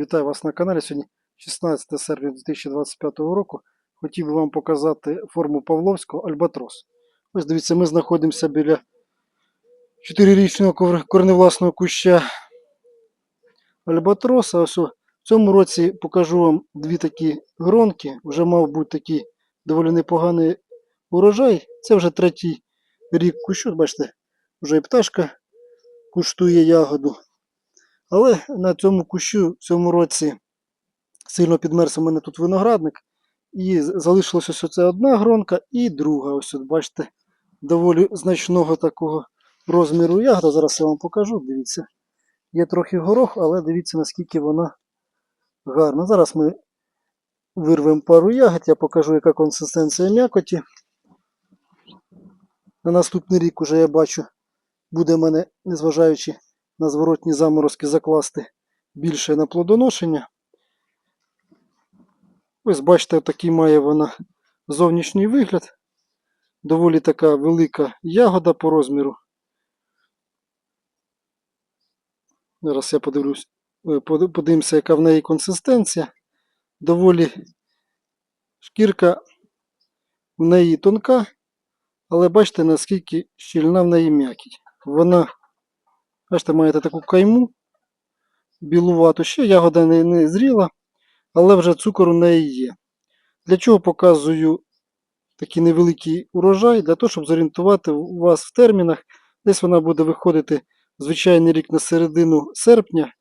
Вітаю вас на каналі. Сьогодні 16 серпня 2025 року. Хотів би вам показати форму Павловського Альбатрос. Ось дивіться, ми знаходимося біля 4-річного корневласного куща Альбатроса. Ось у- цьому році покажу вам дві такі гронки. Вже мав бути такий доволі непоганий урожай. Це вже третій рік кущу. Бачите, вже і пташка куштує ягоду. Але на цьому кущу в цьому році сильно підмерз у мене тут виноградник. І з- залишилась ось оце одна гронка і друга. Ось от бачите, доволі значного такого розміру ягода. Зараз я вам покажу. Дивіться. Є трохи горох, але дивіться, наскільки вона гарна. Зараз ми вирвемо пару ягод, я покажу, яка консистенція м'якоті. На наступний рік уже я бачу, буде в мене, незважаючи на зворотні заморозки закласти більше на плодоношення. Ось бачите, такий має вона зовнішній вигляд. Доволі така велика ягода по розміру. Зараз я подивлюсь, е, подивимося, яка в неї консистенція. Доволі шкірка в неї тонка, але бачите, наскільки щільна в неї м'якість. Вона Бачите, маєте таку кайму білувату. Ще ягода не, не зріла, але вже цукор у неї є. Для чого показую такий невеликий урожай? Для того, щоб зорієнтувати вас в термінах. Десь вона буде виходити звичайний рік на середину серпня,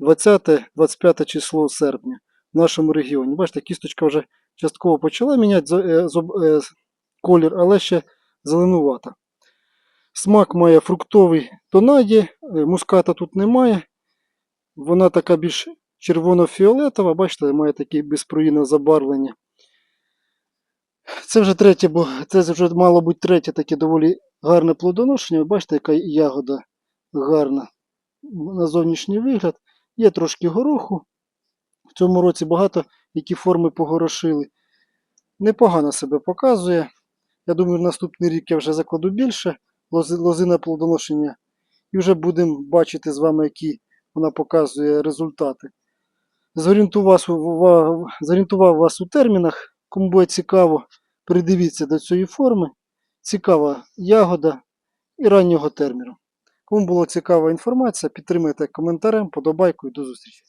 20-25 число серпня в нашому регіоні. Бачите, кісточка вже частково почала міняти е, е, колір, але ще зеленувата. Смак має фруктовий тонаді, е, муската тут немає. Вона така більш червоно-фіолетова, бачите, має таке безпроїне забарвлення. Це вже третє, бо це вже мало бути третє таке доволі гарне плодоношення. Ви бачите, яка ягода гарна на зовнішній вигляд. Є трошки гороху. В цьому році багато які форми погорошили. Непогано себе показує. Я думаю, наступний рік я вже закладу більше лозина плодоношення. І вже будемо бачити з вами, які вона показує результати. Зорієнтував, вас у термінах. Кому буде цікаво, придивіться до цієї форми. Цікава ягода і раннього терміну. Кому була цікава інформація, підтримайте коментарем, подобайкою. До зустрічі.